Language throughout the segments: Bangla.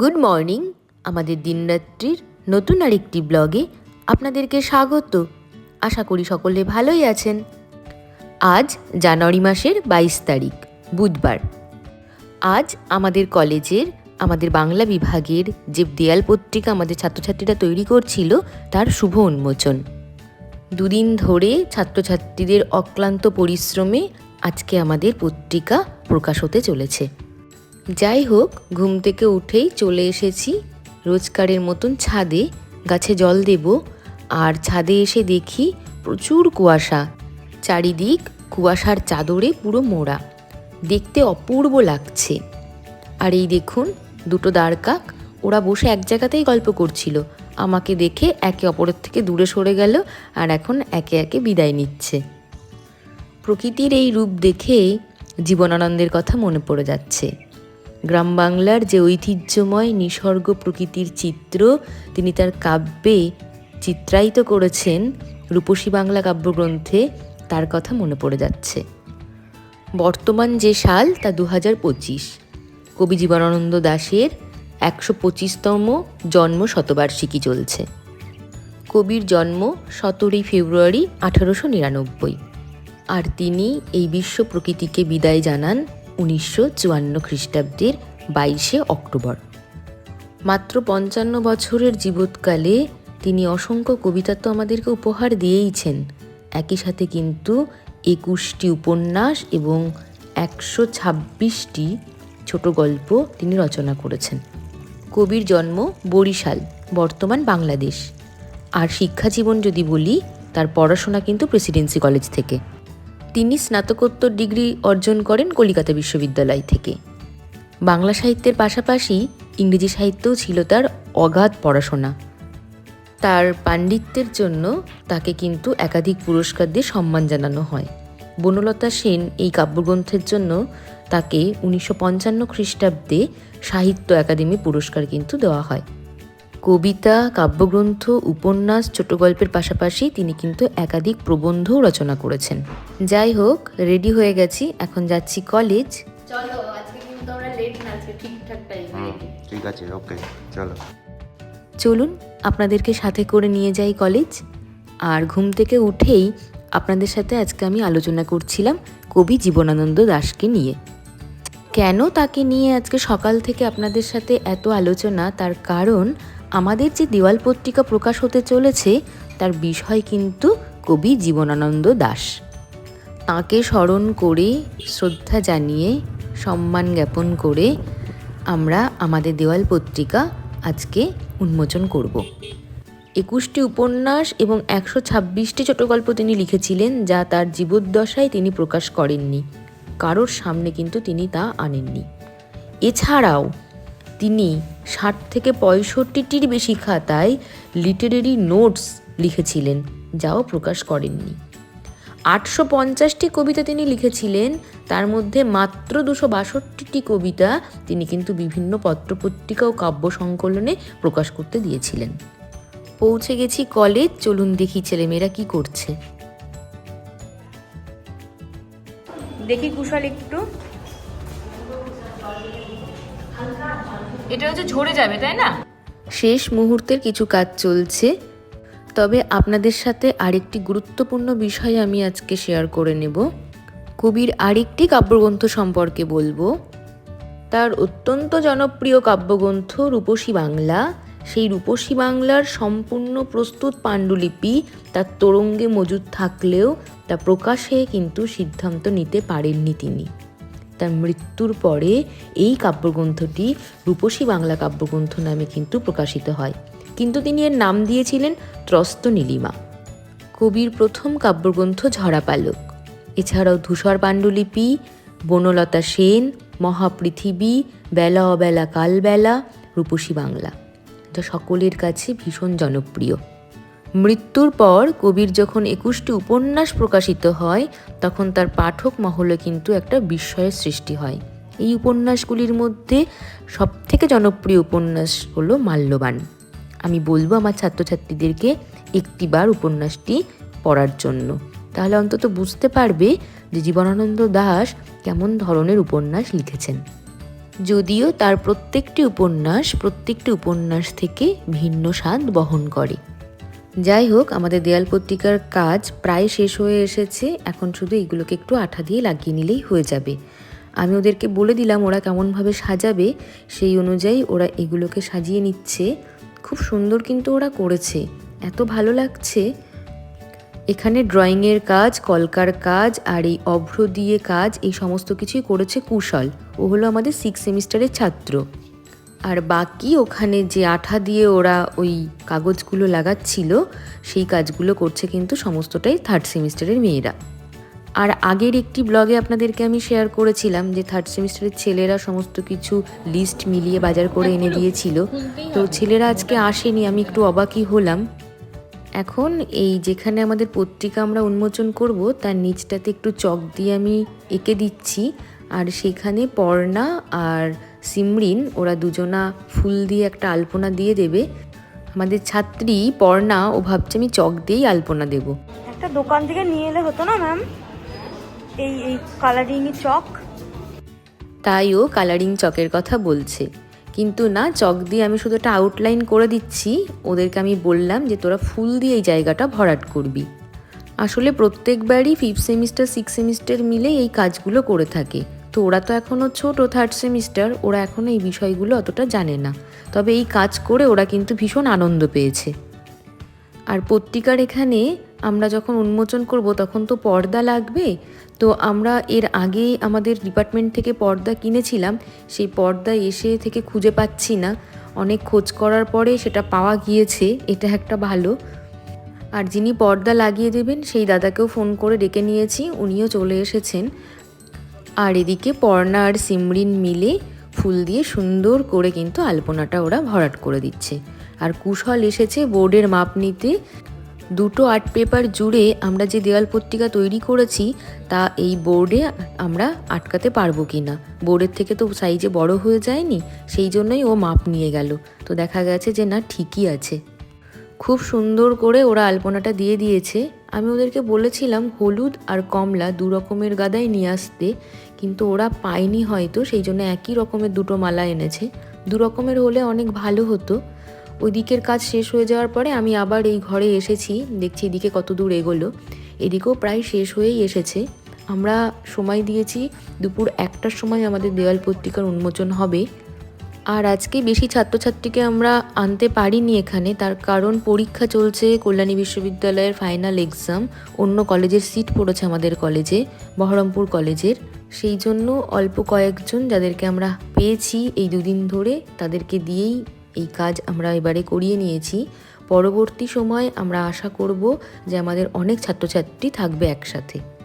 গুড মর্নিং, আমাদের দিনরাত্রির নতুন আরেকটি ব্লগে আপনাদেরকে স্বাগত। আশা করি সকলে ভালোই আছেন। আজ জানুয়ারি মাসের বাইশ তারিখ, বুধবার। আজ আমাদের কলেজের, আমাদের বাংলা বিভাগের যে দেয়াল পত্রিকা আমাদের ছাত্রছাত্রীরা তৈরি করছিল, তার শুভ উন্মোচন। দুদিন ধরে ছাত্রছাত্রীদের অক্লান্ত পরিশ্রমে আজকে আমাদের পত্রিকা প্রকাশ হতে চলেছে। যাই হোক, ঘুম থেকে উঠেই চলে এসেছি রোজকারের মতন ছাদে। গাছে জল দেব আর ছাদে এসে দেখি প্রচুর কুয়াশা। চারিদিক কুয়াশার চাদরে পুরো মোড়া। দেখতে অপূর্ব লাগছে। আর এই দেখুন, দুটো দাঁড়কাক ওরা বসে এক জায়গাতেই গল্প করছিল। আমাকে দেখে একে অপরের থেকে দূরে সরে গেল আর এখন একে একে বিদায় নিচ্ছে। প্রকৃতির এই রূপ দেখে জীবনানন্দের কথা মনে পড়ে যাচ্ছে। গ্রাম বাংলার যে ঐতিহ্যময় নিসর্গ প্রকৃতির চিত্র, তিনি তার কাব্যে চিত্রায়িত করেছেন রূপসী বাংলা কাব্যগ্রন্থে, তার কথা মনে পড়ে যাচ্ছে। বর্তমান যে সাল, তা দু হাজার পঁচিশ। কবি জীবনানন্দ দাশের একশো পঁচিশতম জন্ম শতবার্ষিকী চলছে। কবির জন্ম সতেরোই ফেব্রুয়ারি আঠারোশো নিরানব্বই। আর তিনি এই বিশ্ব প্রকৃতিকে বিদায় জানান উনিশশো চুয়ান্ন খ্রিস্টাব্দের বাইশে অক্টোবর। মাত্র পঞ্চান্ন বছরের জীবৎকালে তিনি অসংখ্য কবিতা তো আমাদেরকে উপহার দিয়েইছেন। একই সাথে কিন্তু একুশটি উপন্যাস এবং একশো ছাব্বিশটি ছোট গল্প তিনি রচনা করেছেন। কবির জন্ম বরিশাল, বর্তমান বাংলাদেশ। আর শিক্ষা জীবন যদি বলি, তার পড়াশোনা কিন্তু প্রেসিডেন্সি কলেজ থেকে। তিনি স্নাতকোত্তর ডিগ্রি অর্জন করেন কলিকাতা বিশ্ববিদ্যালয় থেকে। বাংলা সাহিত্যের পাশাপাশি ইংরেজি সাহিত্যও ছিল তার অগাধ পড়াশোনা। তার পাণ্ডিত্যের জন্য তাকে কিন্তু একাধিক পুরস্কার দিয়ে সম্মান জানানো হয়। বনলতা সেন এই কাব্যগ্রন্থের জন্য তাকে উনিশশো পঞ্চান্ন খ্রিস্টাব্দে সাহিত্য একাডেমি পুরস্কার কিন্তু দেওয়া হয়। কবিতা কাব্যগ্রন্থ উপন্যাস ছোট গল্পের পাশাপাশি তিনি কিন্তু একাধিক প্রবন্ধও রচনা করেছেন। যাই হোক রেডি হয়ে গেছি এখন যাচ্ছি কলেজ চলো আজকে কিন্তু আমরা লেট না আজকে ঠিকঠাক টাইমে ঠিক আছে ওকে চলো। চলুন আপনাদেরকে সাথে করে নিয়ে যাই কলেজ আর ঘুম থেকে উঠেই আপনাদের সাথে আজকে আমি আলোচনা করছিলাম কবি জীবনানন্দ দাশকে নিয়ে। কেন তাকে নিয়ে আজকে সকাল থেকে আপনাদের সাথে এত আলোচনা? তার কারণ আমাদের যে দেওয়াল পত্রিকা প্রকাশ হতে চলেছে, তার বিষয় কিন্তু কবি জীবনানন্দ দাশ তাঁকে স্মরণ করে, শ্রদ্ধা জানিয়ে, সম্মান জ্ঞাপন করে আমরা আমাদের দেওয়াল পত্রিকা আজকে উন্মোচন করব। একুশটি উপন্যাস এবং একশো ছাব্বিশটি ছোট গল্প তিনি লিখেছিলেন, যা তার জীবদ্দশায় তিনি প্রকাশ করেননি। কারোর সামনে কিন্তু তিনি তা আনেননি। এছাড়াও তিনি ষাট থেকে পঁয়ষট্টিটির বেশি খাতায় লিটারেরি নোটস লিখেছিলেন, যাও প্রকাশ করেননি। আটশো পঞ্চাশটি কবিতা তিনি লিখেছিলেন, তার মধ্যে মাত্র দুশো বাষট্টিটি কবিতা তিনি কিন্তু বিভিন্ন পত্রপত্রিকা ও কাব্য সংকলনে প্রকাশ করতে দিয়েছিলেন। পৌঁছে গেছি কলেজ, চলুন দেখি ছেলেমেয়েরা কি করছে। দেখি কুশল একটু। এটা হচ্ছে ঝরে যাবে, তাই না? শেষ মুহূর্তের কিছু কাজ চলছে, তবে আপনাদের সাথে আরেকটি গুরুত্বপূর্ণ বিষয় আমি আজকে শেয়ার করে নেব। কবির আরেকটি কাব্যগ্রন্থ সম্পর্কে বলব। তার অত্যন্ত জনপ্রিয় কাব্যগ্রন্থ রূপসী বাংলা। সেই রূপসী বাংলার সম্পূর্ণ প্রস্তুত পাণ্ডুলিপি তার তরঙ্গে মজুদ থাকলেও তা প্রকাশে কিন্তু সিদ্ধান্ত নিতে পারেননি তিনি। তার মৃত্যুর পরে এই কাব্যগ্রন্থটি রূপসী বাংলা কাব্যগ্রন্থ নামে কিন্তু প্রকাশিত হয়। কিন্তু তিনি এর নাম দিয়েছিলেন ত্রস্ত নীলিমা কবির প্রথম কাব্যগ্রন্থ ঝরাপালক। এছাড়াও ধূসর পাণ্ডুলিপি, বনলতা সেন, মহাপৃথিবী, বেলা অবেলা কালবেলা, রূপসী বাংলা। যা সকলের কাছে ভীষণ জনপ্রিয়। মৃত্যুর পর কবির যখন একুশটি উপন্যাস প্রকাশিত হয়, তখন তার পাঠক মহলে কিন্তু একটা বিস্ময়ের সৃষ্টি হয়। এই উপন্যাসগুলির মধ্যে সবথেকে জনপ্রিয় উপন্যাস হলো মাল্যবান আমি বলব আমার ছাত্রছাত্রীদেরকে একটিবার উপন্যাসটি পড়ার জন্য। তাহলে অন্তত বুঝতে পারবে যে জীবনানন্দ দাশ কেমন ধরনের উপন্যাস লিখেছেন। যদিও তার প্রত্যেকটি উপন্যাস প্রত্যেকটি উপন্যাস থেকে ভিন্ন স্বাদ বহন করে। যাই হোক আমাদের দেয়াল পত্রিকার কাজ প্রায় শেষ হয়ে এসেছে। এখন শুধু এগুলোকে একটু আঠা দিয়ে লাগিয়ে নিলেই হয়ে যাবে। আমি ওদেরকে বলে দিলাম ওরা কেমনভাবে সাজাবে, সেই অনুযায়ী ওরা এগুলোকে সাজিয়ে নিচ্ছে। খুব সুন্দর কিন্তু ওরা করেছে। এত ভালো লাগছে। এখানে ড্রয়িংয়ের কাজ, কলকার কাজ আর এই অভ্র দিয়ে কাজ, এই সমস্ত কিছুই করেছে কুশল। ও হলো আমাদের সিক্স সেমিস্টারের ছাত্র। আর বাকি ওখানে যে আঠা দিয়ে ওরা ওই কাগজগুলো লাগাচ্ছিল, সেই কাজগুলো করছে কিন্তু সমস্তটাই থার্ড সেমিস্টারের মেয়েরা। আর আগের একটি ব্লগে আপনাদেরকে আমি শেয়ার করেছিলাম যে থার্ড সেমিস্টারের ছেলেরা সমস্ত কিছু লিস্ট মিলিয়ে বাজার করে এনে দিয়েছিল। তো ছেলেরা আজকে আসেনি, আমি একটু অবাকই হলাম। এখন এই যেখানে আমাদের পত্রিকা আমরা উন্মোচন করব, তার নিচটাতে একটু চক দিয়ে আমি এঁকে দিচ্ছি। আর সেখানে পর্ণা আর সিমরিন ওরা দুজনা ফুল দিয়ে একটা আলপনা দিয়ে দেবে। আমাদের ছাত্রী পর্ণা ও ভাবছে আমি চক দিয়েই আলপনা দেবো। একটা দোকান থেকে নিয়ে এলে হতো না ম্যাম এই এই কালারিং চক। তাই ও কালারিং চকের কথা বলছে। কিন্তু না চক দিয়ে আমি শুধু একটা আউটলাইন করে দিচ্ছি। ওদেরকে আমি বললাম যে তোরা ফুল দিয়ে এই জায়গাটা ভরাট করবি। আসলে প্রত্যেকবারই ফিফথ সেমিস্টার সিক্স সেমিস্টার মিলে এই কাজগুলো করে থাকে। তো ওরা তো এখনও ছোট থার্ড সেমিস্টার ওরা এখনও এই বিষয়গুলো অতটা জানে না। তবে এই কাজ করে ওরা কিন্তু ভীষণ আনন্দ পেয়েছে। আর পত্রিকার এখানে আমরা যখন উন্মোচন করব, তখন তো পর্দা লাগবে। তো আমরা এর আগে আমাদের ডিপার্টমেন্ট থেকে পর্দা কিনেছিলাম। সেই পর্দা এসে থেকে খুঁজে পাচ্ছি না। অনেক খোঁজ করার পরে সেটা পাওয়া গিয়েছে, এটা একটা ভালো। আর যিনি পর্দা লাগিয়ে দেবেন, সেই দাদাকেও ফোন করে ডেকে নিয়েছি, উনিও চলে এসেছেন। আর এদিকে পর্ণা আর সিমরিন মিলে ফুল দিয়ে সুন্দর করে কিন্তু আলপনাটা ওরা ভরাট করে দিচ্ছে। আর কুশল এসেছে বোর্ডের মাপ নিতে। দুটো আর্ট পেপার জুড়ে আমরা যে দেওয়াল পত্রিকা তৈরি করেছি, তা এই বোর্ডে আমরা আটকাতে পারব কি না বোর্ডের থেকে তো সাইজে বড় হয়ে যায়নি, সেই জন্যই ও মাপ নিয়ে গেল। তো দেখা গেছে যে না, ঠিকই আছে। খুব সুন্দর করে ওরা আলপনাটা দিয়ে দিয়েছে। আমি ওদেরকে বলেছিলাম, হলুদ আর কমলা দু রকমের গাদাই নিয়ে আসতে। কিন্তু ওরা পায়নি হয়তো, সেই জন্য একই রকমের দুটো মালা এনেছে। দু রকমের হলে অনেক ভালো হতো। ওই দিকের কাজ শেষ হয়ে যাওয়ার পরে আমি আবার এই ঘরে এসেছি, দেখছি এদিকে কত দূর এগোলো। এদিকেও প্রায় শেষ হয়েই এসেছে। আমরা সময় দিয়েছি, দুপুর একটার সময় আমাদের দেওয়াল পত্রিকার উন্মোচন হবে। আর আজকে বেশি ছাত্রছাত্রীকে আমরা আনতে পারিনি এখানে, তার কারণ পরীক্ষা চলছে, কল্যাণী বিশ্ববিদ্যালয়ের ফাইনাল এক্সাম অন্য কলেজের সিট পড়েছে আমাদের কলেজে, বহরমপুর কলেজের। সেই জন্য অল্প কয়েকজন যাদেরকে আমরা পেয়েছি এই দুদিন ধরে, তাদেরকে দিয়েই এই কাজ আমরা এবারে করিয়ে নিয়েছি। পরবর্তী সময় আমরা আশা করব যে আমাদের অনেক ছাত্রছাত্রী থাকবে একসাথে।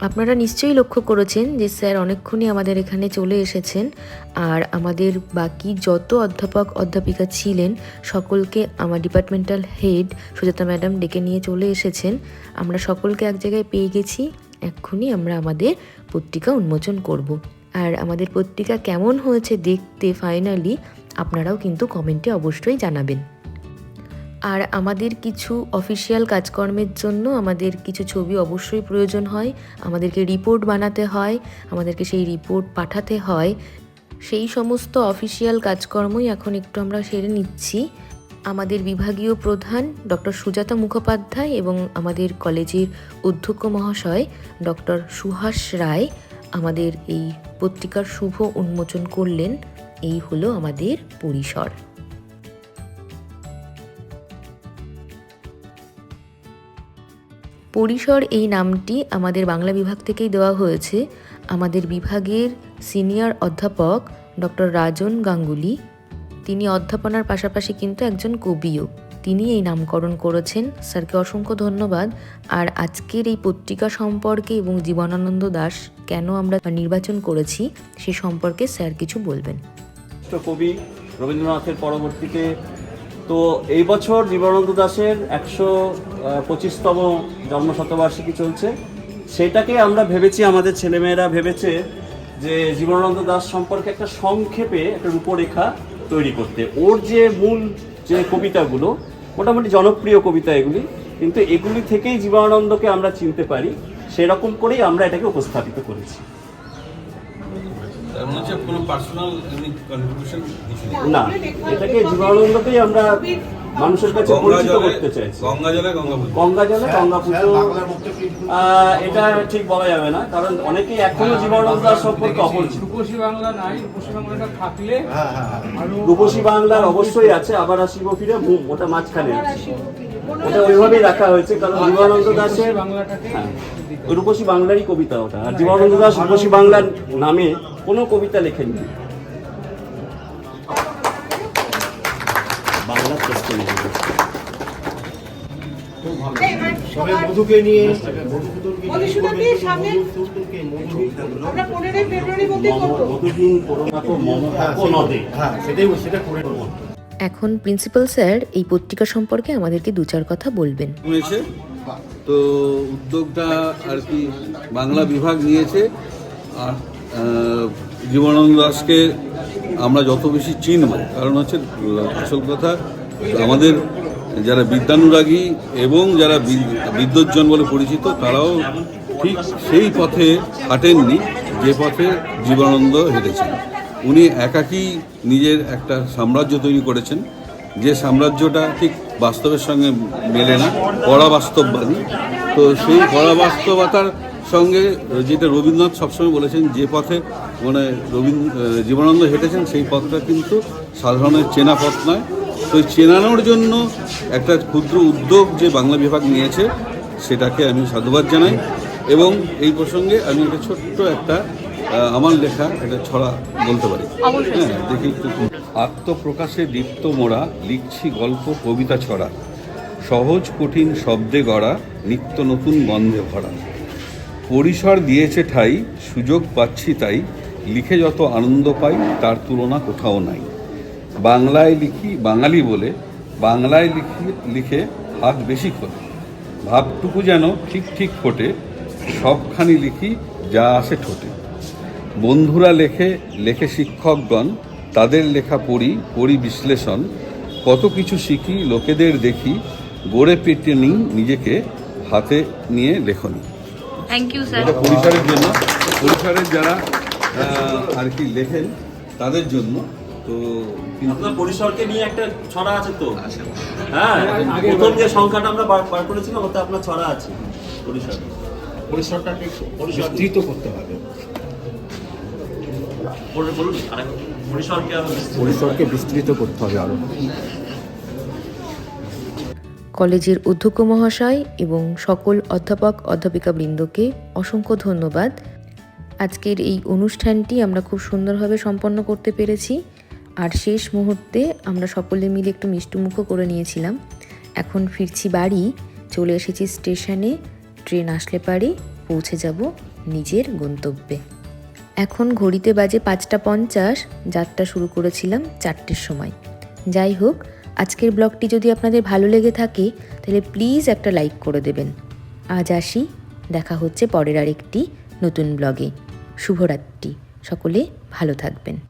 আপনারা নিশ্চয়ই লক্ষ্য করেছেন যে স্যার অনেকক্ষণই আমাদের এখানে চলে এসেছেন আর আমাদের বাকি যত অধ্যাপক, অধ্যাপিকা ছিলেন, সকলকে আমার ডিপার্টমেন্টাল হেড সুজাতা ম্যাডাম ডেকে নিয়ে চলে এসেছেন। আমরা সকলকে এক জায়গায় পেয়ে গেছি। এক্ষুনি আমরা আমাদের পত্রিকা উন্মোচন করব। আর আমাদের পত্রিকা কেমন হয়েছে দেখতে ফাইনালি আপনারাও কিন্তু কমেন্টে অবশ্যই জানাবেন। আর আমাদের কিছু অফিসিয়াল কাজকর্মের জন্য আমাদের কিছু ছবি অবশ্যই প্রয়োজন হয়, আমাদেরকে রিপোর্ট বানাতে হয়, আমাদেরকে সেই রিপোর্ট পাঠাতে হয়। সেই সমস্ত অফিসিয়াল কাজকর্মই এখন একটু আমরা সেরে নিচ্ছি। আমাদের বিভাগীয় প্রধান ডক্টর সুজাতা মুখোপাধ্যায় এবং আমাদের কলেজের অধ্যক্ষ মহাশয় ডক্টর সুহাস রায় আমাদের এই পত্রিকার শুভ উন্মোচন করলেন। এই হলো আমাদের পরিসর। পরিসর এই নামটি আমাদের বাংলা বিভাগ থেকেই দেওয়া হয়েছে। আমাদের বিভাগের সিনিয়র অধ্যাপক ডক্টর রাজন গাঙ্গুলি, তিনি অধ্যাপনার পাশাপাশি কিন্তু একজন কবিও। তিনি এই নামকরণ করেছেন। স্যারকে অসংখ্য ধন্যবাদ। আর আজকের এই পত্রিকা সম্পর্কে এবং জীবনানন্দ দাস কেন আমরা নির্বাচন করেছি, সে সম্পর্কে স্যার কিছু বলবেন। কবি রবীন্দ্রনাথের পরবর্তীতে তো এই বছর জীবনানন্দ দাশের একশো পঁচিশতম জন্মশতবার্ষিকী চলছে। সেটাকে আমরা ভেবেছি, আমাদের ছেলেমেয়েরা ভেবেছে যে জীবনানন্দ দাস সম্পর্কে একটা সংক্ষেপে একটা রূপরেখা তৈরি করতে। ওর যে মূল যে কবিতাগুলো, মোটামুটি জনপ্রিয় কবিতা এগুলি, কিন্তু এগুলি থেকেই জীবনানন্দকে আমরা চিনতে পারি, সেরকম করেই আমরা এটাকে উপস্থাপিত করেছি। না এটাকে আমরা মানুষের কাছে গঙ্গা পরিচিত জলে করতে চাইছি। গঙ্গা জলে গঙ্গা জলে গঙ্গা পুজো। এটা ঠিক বলা যাবে না কারণ অনেকেই এখনও জীবনানন্দ সম্পর্কে অপরিচিত। রূপসী বাংলা নাই রূপসী বাংলাটা থাকলে রূপসী বাংলার অবশ্যই আছে আবার আসিব ফিরে ওটা মাঝখানে আছে। ওটা ওইভাবেই রাখা হয়েছে কারণ জীবনানন্দ দাসের বাংলাটাকে হ্যাঁ, রূপসী বাংলারই কবিতা ওটা আর জীবনানন্দ দাস রূপসী বাংলার নামে কোনো কবিতা লেখেননি। বাংলা সবাই মধুকে নিয়ে নদে হ্যাঁ সেটাই সেটা করে নেব। এখন প্রিন্সিপাল স্যার এই পত্রিকা সম্পর্কে আমাদেরকে দু চার কথা বলবেন। তো উদ্যোগটা আর কি বাংলা বিভাগ নিয়েছে। আর জীবনানন্দ দাসকে আমরা যত বেশি চিনব, কারণ হচ্ছে, আসল কথা, আমাদের যারা বিদ্যানুরাগী এবং যারা বি- বিদ্বজ্জন বলে পরিচিত, তারাও ঠিক সেই পথে হাঁটেননি, যে পথে জীবনানন্দ হেঁটেছেন। উনি একাকী নিজের একটা সাম্রাজ্য তৈরি করেছেন। যে সাম্রাজ্যটা ঠিক বাস্তবের সঙ্গে মেলে না পড়া বাস্তববাদী। তো সেই পড়া বাস্তবতার সঙ্গে যেটা রবীন্দ্রনাথ সবসময় বলেছেন, যে পথে মানে রবীন্দ্র জীবনানন্দ হেঁটেছেন, সেই পথটা কিন্তু সাধারণের চেনা পথ নয়। তো চেনানোর জন্য একটা ক্ষুদ্র উদ্যোগ যে বাংলা বিভাগ নিয়েছে, সেটাকে আমি সাধুবাদ জানাই। এবং এই প্রসঙ্গে আমি একটা ছোট্ট একটা আমার লেখা একটা ছড়া বলতে পারি। হ্যাঁ দেখি একটু আত্মপ্রকাশে দীপ্ত মোড়া লিখছি গল্প কবিতা ছড়া। সহজ কঠিন শব্দে গড়া নিত্য নতুন গন্ধে ভরা। পরিসর দিয়েছে ঠাই সুযোগ পাচ্ছি তাই লিখে যত আনন্দ পাই তার তুলনা কোথাও নাই। বাংলায় লিখি বাঙালি বলে বাংলায় লিখি লিখে হাত বেশি খোলে। ভাবটুকু যেন ঠিক ঠিক ফোটে সবখানি লিখি যা আসে ঠোঁটে। বন্ধুরা লেখে লেখে শিক্ষকগণ তাদের লেখা পড়ি পড়ি বিশ্লেষণ কত কিছু শিখি লোকেদের দেখি গড়ে পেটে নিই নিজেকে হাতে নিয়ে লেখনি। থ্যাংক ইউ স্যার এটা পরিসরের জন্য পরিসরের যারা আর কি লেখেন তাদের জন্য তো আপনার পরিসরকে নিয়ে একটা ছড়া আছে তো? হ্যাঁ প্রথম যে সংখ্যাটা আমরা বার বার করেছিলাম ওতে আপনার ছড়া আছে পরিসর। পরিসরটাকে বিস্তৃত করতে হবে। বলুন বলুন পরিসরকে বিস্তৃত- পরিসরকে বিস্তৃত করতে হবে আরও। কলেজের অধ্যক্ষ মহাশয় এবং সকল অধ্যাপক অধ্যাপিকা বৃন্দকে অসংখ্য ধন্যবাদ। আজকের এই অনুষ্ঠানটি আমরা খুব সুন্দরভাবে সম্পন্ন করতে পেরেছি। আর শেষ মুহূর্তে আমরা সকলে মিলে একটু মিষ্টুমুখও করে নিয়েছিলাম। এখন ফিরছি বাড়ি চলে এসেছি স্টেশনে ট্রেন আসলে পারে পৌঁছে যাব নিজের গন্তব্যে। এখন ঘড়িতে বাজে পাঁচটা পঞ্চাশ, যাত্রা শুরু করেছিলাম চারটের সময়। যাই হোক, আজকের ব্লগটি যদি আপনাদের ভালো লেগে থাকে, তাহলে প্লিজ একটা লাইক করে দেবেন। আজ আসি, দেখা হচ্ছে পরের আরেকটি নতুন ব্লগে। শুভরাত্রি, সকলে ভালো থাকবেন।